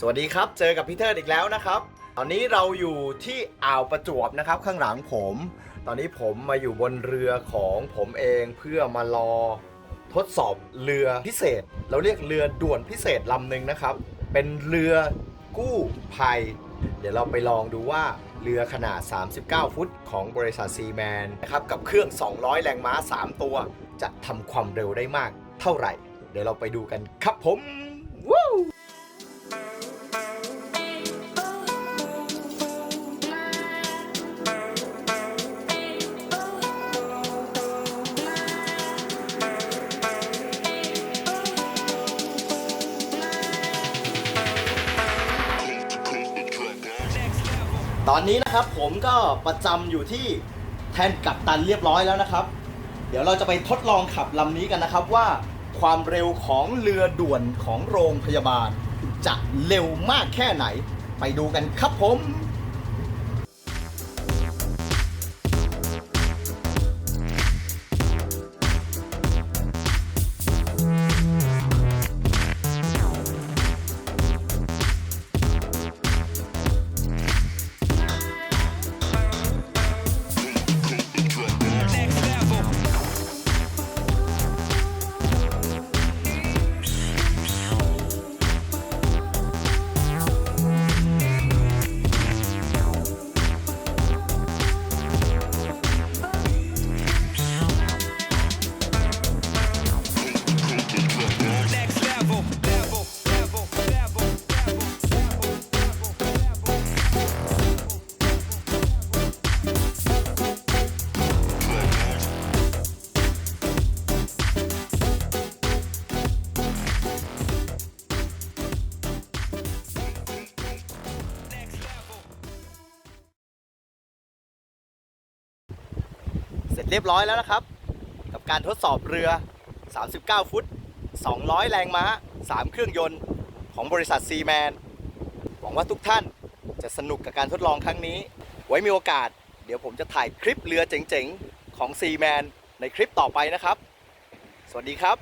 สวัสดีครับ เจอกับพีเตอร์อีกแล้วนะครับ ตอนนี้เราอยู่ที่อ่าวประจวบนะครับข้างหลังผม ตอนนี้ผมมาอยู่บนเรือของผมเองเพื่อมารอทดสอบเรือพิเศษ เราเรียกเรือด่วนพิเศษลำหนึ่งนะครับ เป็นเรือกู้ภัย เดี๋ยวเราไปลองดูว่าเรือขนาด 39 ฟุตของบริษัทซีแมนนะครับกับเครื่อง 200 แรงม้า 3 ตัว จะทำความเร็วได้มากเท่าไหร่ เดี๋ยวเราไปดูกันครับผม ตอนนี้นะครับผมก็ประจำอยู่ที่แทนกัปตันเรียบร้อยแล้วนะครับ เดี๋ยวเราจะไปทดลองขับลำนี้กันนะครับว่าความเร็วของเรือด่วนของโรงพยาบาล จะเร็วมากแค่ไหน ไปดูกันครับผม เสร็จเรียบร้อยแล้วนะครับ กับการทดสอบเรือ 39 ฟุต 200 แรงม้า 3 เครื่องยนต์ของบริษัทซีแมนหวังว่าทุกท่านจะสนุกกับการทดลองครั้งนี้ ไว้มีโอกาส เดี๋ยวผมจะถ่ายคลิปเรือเจ๋งๆ ของซีแมนในคลิปต่อไปนะครับ สวัสดีครับ